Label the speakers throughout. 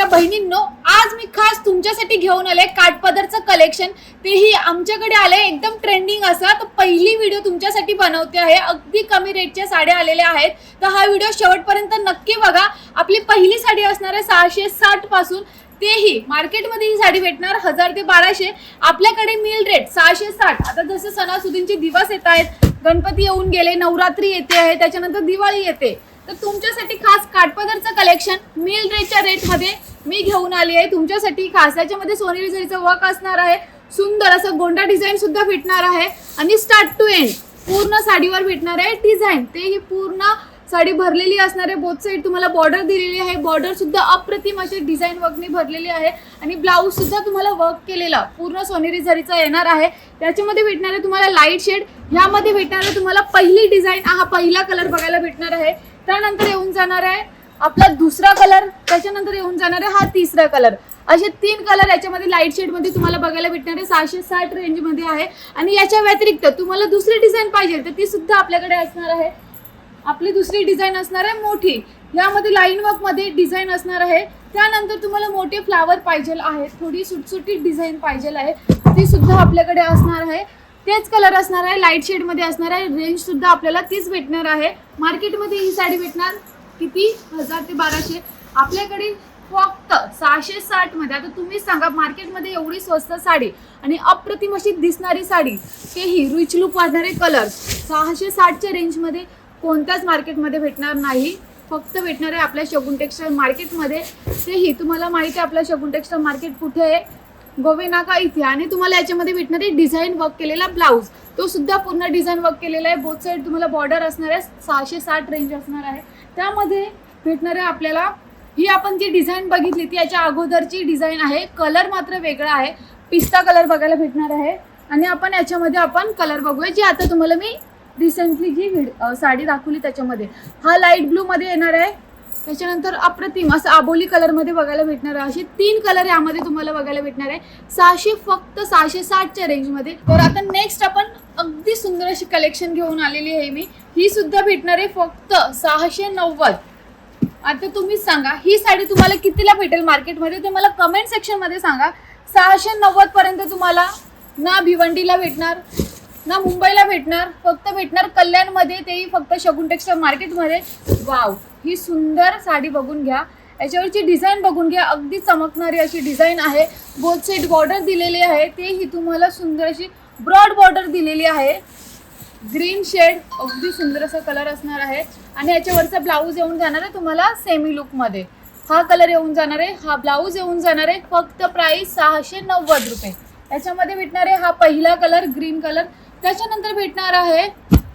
Speaker 1: आज मी खास तुमच्यासाठी घेऊन आले काठपदरचं कलेक्शन तेही आमच्याकडे आले एकदम ट्रेंडिंग असं. तर पहिली व्हिडिओ तुमच्यासाठी बनवते आहे. अगदी कमी रेटच्या साड्या आलेल्या आहेत. तर हा व्हिडिओ शेवटपर्यंत नक्की बघा. आपली पहिली साडी असणार आहे सहाशे साठपासून. तेही मार्केटमध्ये ही साडी भेटणार हजार ते बाराशे. आपल्याकडे मिल रेट सहाशे साठ. आता जसं सणासुदींचे दिवस येत आहेत गणपती येऊन गेले नवरात्री येते आहे त्याच्यानंतर दिवाळी येते. तर तुमच्यासाठी खास काठपदरचं कलेक्शन मिल रेटच्या रेटमध्ये मी घेऊन आली आहे. तुमच्यासाठी खास याच्यामध्ये सोनेरी जरीचं वर्क असणार आहे. सुंदर असं गोंडा डिझाईन सुद्धा भेटणार आहे. आणि स्टार्ट टू एंड पूर्ण साडीवर भेटणार आहे. डिझाईन तेही पूर्ण साडी भरलेली असणार आहे. बोथ साईड तुम्हाला बॉर्डर दिलेली आहे. बॉर्डर सुद्धा अप्रतिम अशी डिझाईन वर्कने भरलेली आहे. आणि ब्लाऊज सुद्धा तुम्हाला वर्क केलेला पूर्ण सोनेरी झरीचा येणार आहे. त्याच्यामध्ये भेटणार आहे तुम्हाला लाइट शेड ह्यामध्ये भेटणार आहे तुम्हाला पहिली डिझाईन हा पहिला कलर बघायला भेटणार आहे. त्यानंतर येऊन जाणार आहे आपला दुसरा कलर त्याच्यानंतर येऊन जाणार आहे हा तिसरा कलर असे तीन कलर याच्यामध्ये लाइट शेडमध्ये तुम्हाला बघायला भेटणार आहे. सहाशे साठ रेंजमध्ये आहे. आणि याच्या व्यतिरिक्त तुम्हाला दुसरी डिझाईन पाहिजे तर ती सुद्धा आपल्याकडे असणार आहे. आपली दुसरी डिझाईन असणार आहे मोठी. यामध्ये लाईन वर्कमध्ये डिझाईन असणार आहे. त्यानंतर तुम्हाला मोठे फ्लावर पाहिजे आहे. थोडी सुटसुटीत डिझाईन पाहिजे आहे. ती सुद्धा आपल्याकडे असणार आहे. तेच कलर असणार आहे. लाइट शेडमध्ये असणार आहे. रेंज सुद्धा आपल्याला तीच भेटणार आहे. मार्केटमध्ये ही साडी भेटणार. किती? हजार ते बाराशे. आपल्याकडे फक्त सहाशे साठमध्ये आता तुम्ही सांगा मार्केटमध्ये एवढी स्वस्त साडी आणि अप्रतिम अशी दिसणारी साडी तेही रिच लुक वाढणारे कलर सहाशे साठच्या रेंजमध्ये कोणत्याच मार्केटमध्ये भेटणार नाही. फक्त भेटणार आहे आपल्या शगुन टेक्स्टाईल मार्केटमध्ये तेही तुम्हाला माहिती आहे आपल्या शगुन टेक्स्टाईल मार्केट कुठे आहे? गोवेनाका इथे. आणि तुम्हाला याच्यामध्ये भेटणार आहे डिझाईन वर्क केलेला ब्लाऊज तो सुद्धा पूर्ण डिझाईन वर्क केलेला आहे. बोथ साईड तुम्हाला बॉर्डर असणार आहे. सहाशे साठ रेंज असणार आहे. त्यामध्ये भेटणार आहे आपल्याला ही आपण जी डिझाईन बघितली ती याच्या अगोदरची डिझाईन आहे. कलर मात्र वेगळा आहे. पिस्ता कलर बघायला भेटणार आहे. आणि आपण याच्यामध्ये आपण कलर बघूया जी आता तुम्हाला मी रिसेंटली जी साडी दाखवली त्याच्यामध्ये. हा लाइट ब्लू मध्ये येणार आहे. त्याच्यानंतर अप्रतिम असं आबोली कलरमध्ये बघायला भेटणार आहे. असे तीन कलर यामध्ये तुम्हाला बघायला भेटणार आहे. सहाशे फक्त सहाशे साठच्या रेंजमध्ये तर आता नेक्स्ट आपण अगदी सुंदर अशी कलेक्शन घेऊन आलेली आहे मी. ही सुद्धा भेटणार आहे फक्त सहाशे नव्वद. आता तुम्हीच सांगा ही साडी तुम्हाला कितीला भेटेल मार्केटमध्ये ते मला कमेंट सेक्शनमध्ये सांगा. सहाशे नव्वद पर्यंत तुम्हाला ना भिवंडीला भेटणार ना मुंबईला भेटणार फक्त भेटणार कल्याणमध्ये. तेही फक्त शगुन टेक्सटाईल मार्केटमध्ये वाव ही सुंदर साडी बघून घ्या. याच्यावरची डिझाईन बघून घ्या. अगदी चमकणारी अशी डिझाईन आहे. बोथ साईड बॉर्डर दिलेली आहे. तेही तुम्हाला सुंदर अशी ब्रॉड बॉर्डर दिलेली आहे. ग्रीन शेड अगदी सुंदर असा कलर असणार आहे. आणि याच्यावरचा ब्लाऊज येऊन जाणार आहे तुम्हाला सेमी लुकमध्ये हा कलर येऊन जाणार आहे. हा ब्लाऊज येऊन जाणार आहे. फक्त प्राईस सहाशे नव्वद रुपये. याच्यामध्ये भेटणार आहे हा पहिला कलर ग्रीन कलर त्याच्यानंतर भेटणार आहे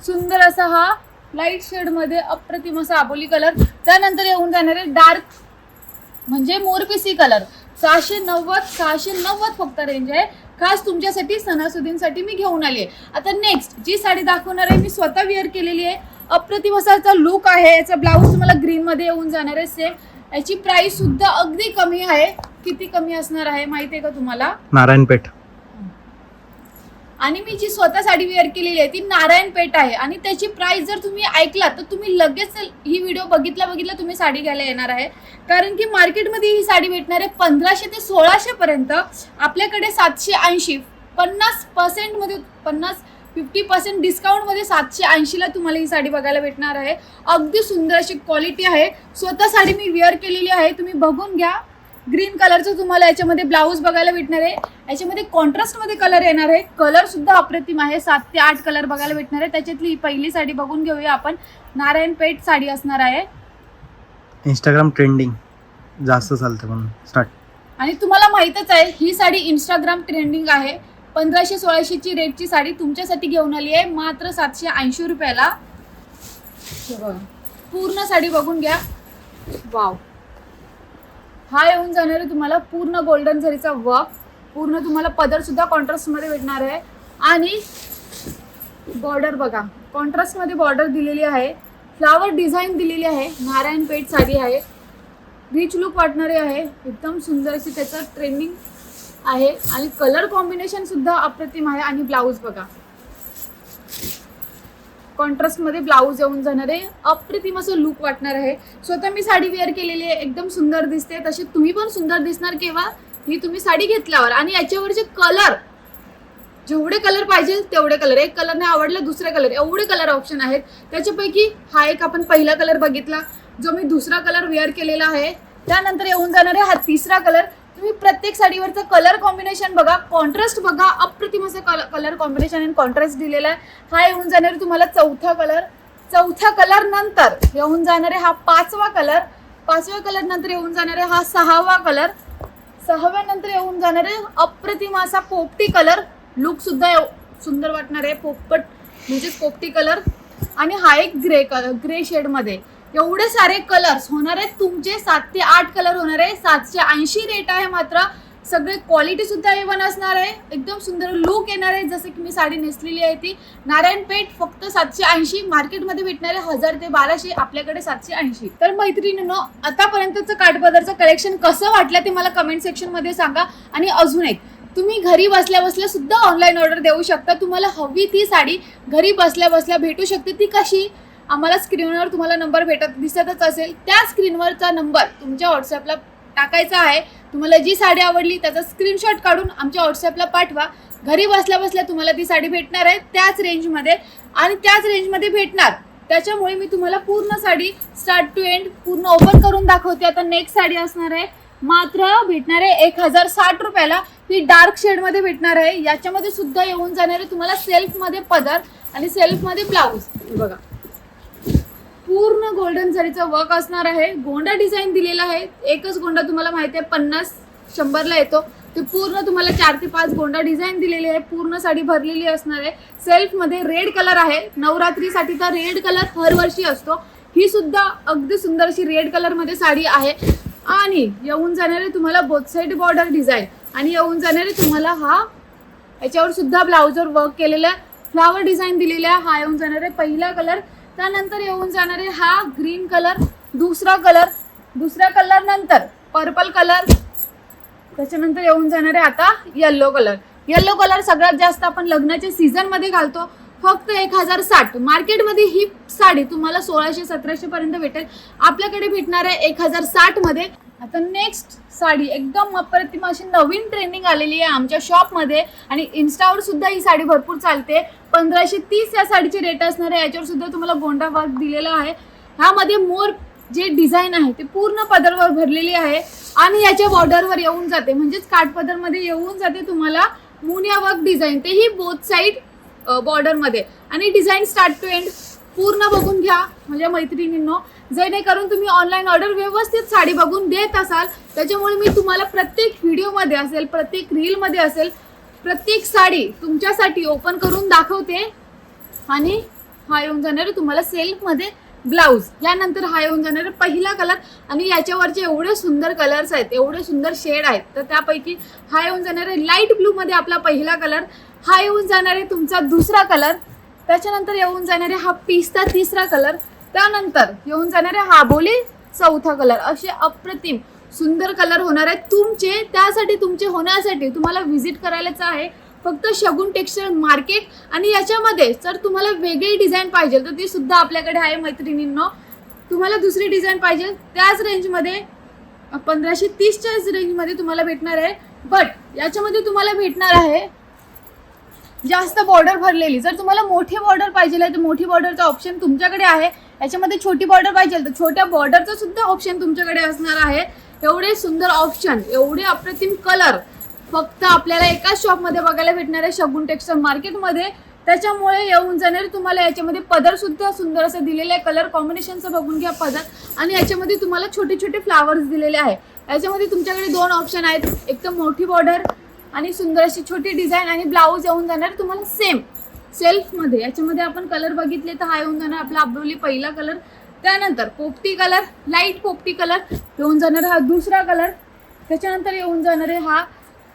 Speaker 1: सुंदर असा हा लाइट शेडमध्ये अप्रतिम असा आबोली कलर. त्यानंतर येऊन जाणारे डार्क म्हणजे मोरपिसी कलर. सहाशे नव्वद सहाशे नव्वद फक्त रेंज आहे. खास तुमच्यासाठी सणासुदींसाठी मी घेऊन आली आहे. आता नेक्स्ट जी साडी दाखवणार आहे मी स्वतः वेअर केलेली आहे. अप्रतिम असा याचा लुक आहे. याचा ब्लाऊज तुम्हाला ग्रीनमध्ये येऊन जाणार आहे सेम याची प्राईस सुद्धा अगदी कमी आहे. किती कमी असणार आहे माहिती आहे का तुम्हाला?
Speaker 2: नारायणपेठ.
Speaker 1: आणि मी जी स्वतः साडी वेअर केलेली आहे ती नारायण पेठ आहे. आणि त्याची प्राइस जर तुम्ही ऐकला तर तुम्ही लगेच ही व्हिडिओ बघितला बघितला तुम्ही साडी घ्यायला येणार आहे. कारण की मार्केटमध्ये ही साडी भेटणार आहे पंधराशे ते सोळाशे पर्यंत. आपल्याकडे सातशे ऐंशी पन्नास पर्सेंटमध्ये पन्नास फिफ्टी पर्सेंट डिस्काउंटमध्ये सातशे ऐंशीला तुम्हाला ही साडी बघायला भेटणार आहे. अगदी सुंदर अशी क्वालिटी आहे. स्वतः साडी मी वेअर केलेली आहे तुम्ही बघून घ्या. ग्रीन कलरचं तुम्हाला याच्यामध्ये ब्लाऊज बघायला भेटणार आहे. याच्यामध्ये कॉन्ट्रास्टमध्ये कलर येणार आहे. कलर सुद्धा अप्रतिम आहे. सात ते आठ कलर बघायला भेटणार आहे. त्याच्यातली पहिली साडी बघून घेऊया आपण. नारायणपेठ साडी असणार आहे.
Speaker 2: इंस्टाग्राम ट्रेंडिंग जास्त चालतं म्हणून. स्टार्ट
Speaker 1: आणि तुम्हाला माहीतच आहे ही साडी इंस्टाग्राम ट्रेंडिंग आहे. पंधराशे सोळाशेची रेटची साडी तुमच्यासाठी घेऊन आली आहे. मात्र सातशे ऐंशी रुपयाला. पूर्ण साडी बघून घ्या. वाव हा येऊन जाणार आहे. तुम्हाला पूर्ण गोल्डन झरीचा वर्क पूर्ण तुम्हाला पदर सुद्धा कॉन्ट्रास्टमध्ये भेटणार आहे. आणि बॉर्डर बघा कॉन्ट्रास्टमध्ये बॉर्डर दिलेली आहे. फ्लावर डिझाईन दिलेली आहे. नारायण पेठ साडी आहे. रिच लुक वाटणारी आहे. एकदम सुंदर अशी त्याचं ट्रेंडिंग आहे. आणि कलर कॉम्बिनेशन सुद्धा अप्रतिम आहे. आणि ब्लाऊज बघा. कॉन्ट्रास्टमध्ये ब्लाऊज येऊन जाणार आहे. अप्रतिम असं लुक वाटणार आहे. स्वतः मी साडी वेअर केलेली आहे. एकदम सुंदर दिसते. तसे तुम्ही पण सुंदर दिसणार केव्हा ही तुम्ही साडी घेतल्यावर. आणि याच्यावरचे कलर जेवढे कलर पाहिजे तेवढे कलर एक कलर नाही आवडला दुसरे कलर एवढे कलर ऑप्शन आहेत. त्याच्यापैकी हा एक आपण पहिला कलर बघितला. जो मी दुसरा कलर वेअर केलेला आहे. त्यानंतर येऊन जाणार आहे हा तिसरा कलर तुम्ही प्रत्येक साडीवरचं कलर कॉम्बिनेशन बघा कॉन्ट्रास्ट बघा अप्रतिम असं कलर कॉम्बिनेशन आणि कॉन्ट्रास्ट दिलेला आहे. हा येऊन जाणार तुम्हाला चौथा कलर चौथ्या कलर नंतर येऊन जाणारे हा पाचवा कलर पाचव्या कलर नंतर येऊन जाणार आहे हा सहावा कलर सहाव्या नंतर येऊन जाणार आहे अप्रतिम असा पोपटी कलर लुक सुद्धा सुंदर वाटणार आहे पोपट म्हणजेच पोपटी कलर आणि हा एक ग्रे कलर ग्रे शेडमध्ये एवढे सारे कलर्स होणार आहेत. तुमचे सात ते आठ कलर होणार आहे सातशे ऐंशी रेट आहे मात्र. सगळे क्वालिटी सुद्धा इव्हन असणार आहे. एकदम सुंदर लुक येणार आहे. जसं की मी साडी नेसलेली आहे ती. नारायणपेठ फक्त सातशे ऐंशी. मार्केटमध्ये भेटणारे हजार ते बाराशे. आपल्याकडे सातशे ऐंशी. तर मैत्रिणींनो आतापर्यंतचं काठपदरचं कलेक्शन कसं वाटलं ते मला कमेंट सेक्शनमध्ये सांगा. आणि अजून एक. तुम्ही घरी बसल्या बसल्या सुद्धा ऑनलाईन ऑर्डर देऊ शकता. तुम्हाला हवी ती साडी घरी बसल्या बसल्या भेटू शकते. ती कशी? आम्हाला स्क्रीनवर तुम्हाला नंबर भेटत दिसतच असेल त्या स्क्रीनवरचा नंबर तुमच्या व्हॉट्सअपला टाकायचा आहे. तुम्हाला जी साडी आवडली त्याचा स्क्रीनशॉट काढून आमच्या व्हॉट्सअपला पाठवा. घरी बसल्या बसल्या तुम्हाला ती साडी भेटणार आहे त्याच रेंजमध्ये आणि त्याच रेंजमध्ये भेटणार. त्याच्यामुळे मी तुम्हाला पूर्ण साडी स्टार्ट टू एंड पूर्ण ओपन करून दाखवते. आता नेक्स्ट साडी असणार आहे. मात्र भेटणार आहे एक हजार साठ रुपयाला. ही डार्क शेडमध्ये भेटणार आहे. याच्यामध्ये सुद्धा येऊन जाणार आहे तुम्हाला सेल्फमध्ये पदर आणि सेल्फमध्ये ब्लाऊज बघा. पूर्ण गोल्डन जरीचं वर्क असणार आहे. गोंडा डिझाईन दिलेला आहे. एकच गोंडा तुम्हाला माहिती आहे पन्नास शंभरला येतो. ते पूर्ण तुम्हाला चार ते पाच गोंडा डिझाईन दिलेली आहे. पूर्ण साडी भरलेली असणार आहे. सेल्फमध्ये रेड कलर आहे. नवरात्रीसाठी तर रेड कलर हरवर्षी असतो. ही सुद्धा अगदी सुंदर अशी रेड कलरमध्ये साडी आहे. आणि येऊन जाणारे तुम्हाला बोथ साईड बॉर्डर डिझाईन आणि येऊन जाणारे तुम्हाला हा याच्यावर सुद्धा ब्लाउजवर वर्क केलेला आहे. फ्लावर डिझाईन दिलेला आहे. हा येऊन जाणारे पहिला कलर त्यानंतर येऊन जाणार आहे हा ग्रीन कलर दुसरा कलर दुसऱ्या कलर नंतर पर्पल कलर त्याच्यानंतर येऊन जाणार आहे आता येल्लो कलर येल्लो कलर सगळ्यात जास्त आपण लग्नाच्या सीझनमध्ये घालतो. फक्त एक हजार साठ. मार्केटमध्ये ही साडी तुम्हाला सोळाशे सतराशे पर्यंत भेटेल. आपल्याकडे भेटणार आहे एक हजार साठमध्ये. आता नेक्स्ट साडी एकदम अप्रतिम अशी नवीन ट्रेंडिंग आलेली आहे आमच्या शॉपमध्ये आणि इन्स्टावर सुद्धा ही साडी भरपूर चालते. पंधराशे तीस या साडीचे रेट असणार आहे. याच्यावर सुद्धा तुम्हाला गोंडा वर्क दिलेला आहे. ह्यामध्ये मोर जे डिझाईन आहे ते पूर्ण पदरवर भरलेली आहे आणि याच्या बॉर्डरवर येऊन जाते. म्हणजेच काठपदरमध्ये येऊन जाते तुम्हाला मुनिया वर्क डिझाईन तेही बोथ साईड बॉर्डरमध्ये आणि डिझाईन स्टार्ट टू एंड पूर्ण बघून घ्या म्हणजे मैत्रिणींनो. जेणेकरून तुम्ही ऑनलाईन ऑर्डर व्यवस्थित साडी बघून देत असाल. त्याच्यामुळे मी तुम्हाला प्रत्येक व्हिडिओमध्ये असेल प्रत्येक रीलमध्ये असेल प्रत्येक साडी तुमच्यासाठी ओपन करून दाखवते. आणि हा येऊन जाणार तुम्हाला सेल्फमध्ये ब्लाऊज यानंतर हा येऊन जाणार पहिला कलर आणि याच्यावरचे एवढे सुंदर कलर्स आहेत एवढे सुंदर शेड आहेत. तर त्यापैकी हा येऊन जाणार आहे लाइट ब्लूमध्ये आपला पहिला कलर हा येऊन जाणार आहे तुमचा दुसरा कलर त्याच्यानंतर येऊन जाणार आहे हा पिस्ता तिसरा कलर त्यानंतर येऊन जाणार आहे हा बोली चौथा कलर असे अप्रतिम सुंदर कलर होणार आहेत तुमचे त्यासाठी तुमचे होण्यासाठी तुम्हाला व्हिजिट करायलाच आहे. फक्त शगुन टेक्स्चर मार्केट आणि याच्यामध्ये जर तुम्हाला वेगळी डिझाईन पाहिजे तर ती सुद्धा आपल्याकडे आहे मैत्रिणींनो. तुम्हाला दुसरी डिझाईन पाहिजे त्याच रेंजमध्ये पंधराशे तीसच्याच रेंजमध्ये तुम्हाला भेटणार आहे. बट याच्यामध्ये तुम्हाला भेटणार आहे जास्त बॉर्डर भरलेली. जर तुम्हाला मोठी बॉर्डर पाहिजे आहे तर मोठी बॉर्डरचा ऑप्शन तुमच्याकडे आहे. याच्यामध्ये छोटी बॉर्डर पाहिजे तर छोट्या बॉर्डरचा सुद्धा ऑप्शन तुमच्याकडे असणार आहे. एवढे सुंदर ऑप्शन एवढे अप्रतिम कलर फक्त आपल्याला एकाच शॉपमध्ये बघायला भेटणार आहे शगुन टेक्सटाईल मार्केटमध्ये त्याच्यामुळे येऊन जाणार तुम्हाला याच्यामध्ये पदर सुद्धा सुंदर असं दिलेलं आहे. कलर कॉम्बिनेशनचं बघून घ्या पदर. आणि याच्यामध्ये तुम्हाला छोटे छोटे फ्लावर्स दिलेले आहे. याच्यामध्ये तुमच्याकडे दोन ऑप्शन आहेत. एक तर मोठी बॉर्डर आणि सुंदर अशी छोटी डिझाईन आणि ब्लाऊज येऊन जाणार तुम्हाला सेम सेल्फमध्ये याच्यामध्ये आपण कलर बघितले तर हा येऊन जाणार आपला अब्रोली पहिला कलर त्यानंतर पोपटी कलर लाइट पोपटी कलर येऊन जाणार हा दुसरा कलर त्याच्यानंतर येऊन जाणार आहे हा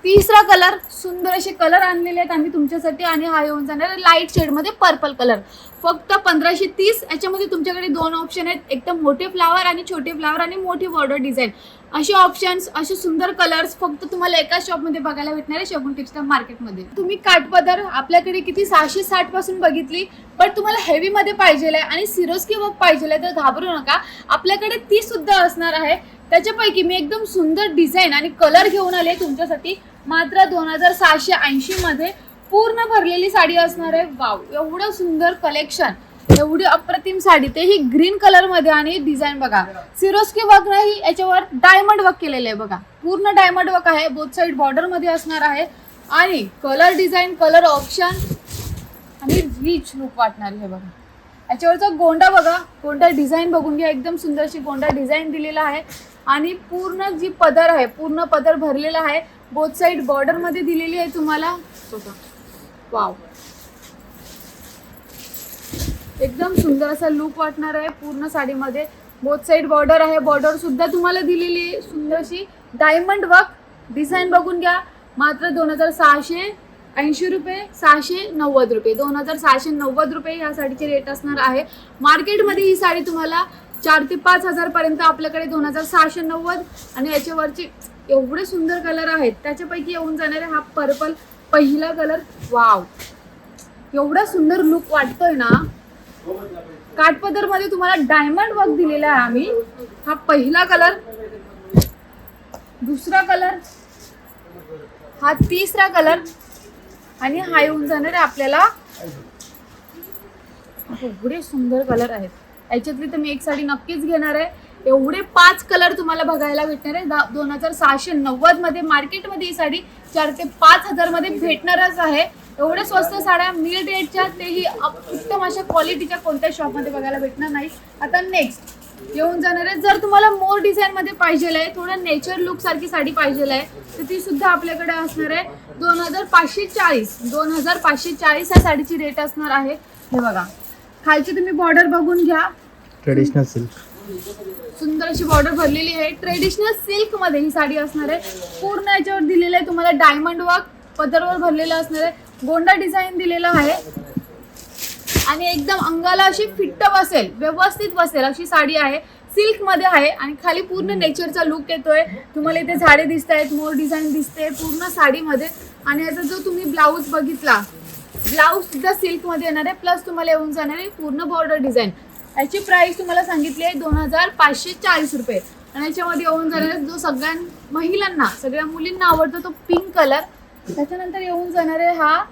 Speaker 1: तिसरा कलर सुंदर असे कलर आणलेले आहेत आम्ही तुमच्यासाठी आणि हा येऊन जाणार लाइट शेडमध्ये पर्पल कलर फक्त पंधराशे तीस. याच्यामध्ये तुमच्याकडे दोन ऑप्शन आहेत. एकदम मोठे फ्लावर आणि छोटे फ्लावर आणि मोठी बॉर्डर डिझाईन असे ऑप्शन्स असे सुंदर कलर्स फक्त तुम्हाला एका शॉपमध्ये बघायला भेटणार आहे शगुन टेक्सटाईल मार्केटमध्ये तुम्ही काठपदर आपल्याकडे किती सहाशे साठपासून बघितली पण तुम्हाला हेवीमध्ये पाहिजे आहे आणि सिरोस्की वर्क पाहिजे आहे तर घाबरू नका. आपल्याकडे ती सुद्धा असणार आहे. त्याच्यापैकी मी एकदम सुंदर डिझाईन आणि कलर घेऊन आले तुमच्यासाठी. मात्र दोन हजार सहाशे ऐंशीमध्ये पूर्ण भरलेली साडी असणार आहे. वाव एवढं सुंदर कलेक्शन एवढी अप्रतिम साडी ते ही ग्रीन कलरमध्ये आणि डिझाईन बघा. सिरोस्की वर्क नाही याच्यावर डायमंड वर्क केलेलं आहे बघा. पूर्ण डायमंड वर्क आहे बोथ साईड बॉर्डरमध्ये असणार आहे. आणि कलर डिझाईन कलर ऑप्शन आणि रिच लुक वाटणार हे बघा. याच्यावरचा गोंडा बघा. गोंडा डिझाईन बघून घ्या. एकदम सुंदरशी गोंडा डिझाईन दिलेला आहे. आणि पूर्ण जी पदर आहे पूर्ण पदर भरलेला आहे. बोथ साईड बॉर्डरमध्ये दिलेली आहे तुम्हाला. वाव एकदम सुंदर असा लुक वाटणार आहे पूर्ण साडीमध्ये. बोथ साईड बॉर्डर आहे. बॉर्डर सुद्धा तुम्हाला दिलेली आहे. सुंदरशी डायमंड वर्क डिझाईन बघून घ्या. मात्र दोन हजार सहाशे ऐंशी रुपये सहाशे नव्वद रुपये. दोन हजार सहाशे नव्वद रुपये ह्या साडीचे रेट असणार आहे. मार्केटमध्ये ही साडी तुम्हाला चार ते पाच हजारपर्यंत आपल्याकडे दोन हजार सहाशे नव्वद आणि याच्यावरचे एवढे सुंदर कलर आहेत. त्याच्यापैकी येऊन जाणारे हा पर्पल पहिला कलर वाव एवढा सुंदर लुक वाटतोय ना. काठपदरमध्ये तुम्हाला डायमंड वर्क दिलेला आहे आम्ही. हा पहिला कलर दुसरा कलर हा तिसरा कलर आणि हा येऊन जाणार आहे आपल्याला. एवढे सुंदर कलर आहेत. याच्यातली तर मी एक साडी नक्कीच घेणार आहे. एवढे पाच कलर तुम्हाला बघायला भेटणार आहे. दोन हजार सहाशे नव्वदमध्ये मार्केटमध्ये ही साडी चार ते पाच हजारमध्ये भेटणारच आहे. एवढ्या स्वस्त साड्या मिड रेटच्या तेही उत्तम अशा क्वालिटीच्या कोणत्या शॉपमध्ये बघायला भेटणार नाही. आता नेक्स्ट येऊन जाणार आहे. जर तुम्हाला मोर डिझाईन मध्ये पाहिजे आहे थोडं नेचर लुक सारखी साडी पाहिजे आहे तर ती सुद्धा आपल्याकडे असणार आहे. दोन हजार पाचशे चाळीस दोन हजार पाचशे चाळीस या साडीची रेट असणार आहे. हे बघा. खालची तुम्ही बॉर्डर बघून घ्या.
Speaker 2: ट्रेडिशनल सिल्क
Speaker 1: सुंदर अशी बॉर्डर भरलेली आहे. ट्रेडिशनल सिल्कमध्ये ही साडी असणार आहे. पूर्ण याच्यावर दिलेलं आहे तुम्हाला डायमंड वर्क पदरवर भरलेलं असणार आहे. गोंडा डिझाईन दिलेला आहे. आणि एकदम अंगाला अशी फिट्ट बसेल व्यवस्थित बसेल अशी साडी आहे. सिल्कमध्ये आहे आणि खाली पूर्ण नेचरचा लुक येतोय. तुम्हाला इथे झाडे दिसत आहेत मोर डिझाईन दिसते पूर्ण साडीमध्ये. आणि याचा जो तुम्ही ब्लाऊज बघितला ब्लाऊज सुद्धा सिल्कमध्ये येणार आहे. प्लस तुम्हाला येऊन जाणार आहे पूर्ण बॉर्डर डिझाईन याची प्राइस तुम्हाला सांगितली आहे दोन हजार पाचशे चाळीस रुपये. आणि याच्यामध्ये येऊन जाणार जो सगळ्या महिलांना सगळ्या मुलींना आवडतो तो पिंक कलर त्याच्यानंतर येऊन जाणार आहे हा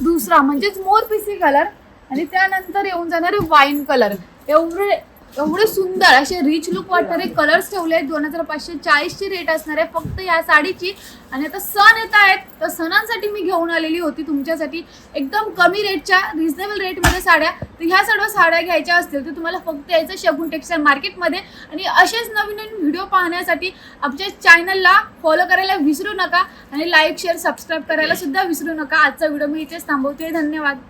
Speaker 1: दुसरा म्हणजेच मोर पिसी कलर आणि त्यानंतर येऊन जाणारे वाईन कलर एवढे एवढे सुंदर असे रिच लुक वाटणारे कलर्स ठेवले आहेत. दोन हजार पाचशे चाळीसची रेट असणार आहे. फक्त या साडीची. आणि आता सण येत आहेत. तर सणांसाठी मी घेऊन आलेली होती तुमच्यासाठी. एकदम कमी रेटच्या रिजनेबल रेटमध्ये साड्या. तर ह्या सर्व साड्या घ्यायच्या असतील तर तुम्हाला फक्त यायचं शगुन टेक्सटाईल मार्केटमध्ये आणि असेच नवीन नवीन व्हिडिओ पाहण्यासाठी आमच्या चॅनलला फॉलो करायला विसरू नका. आणि लाईक शेअर सबस्क्राईब करायला सुद्धा विसरू नका. आजचा व्हिडिओ मी इथेच थांबवते. धन्यवाद.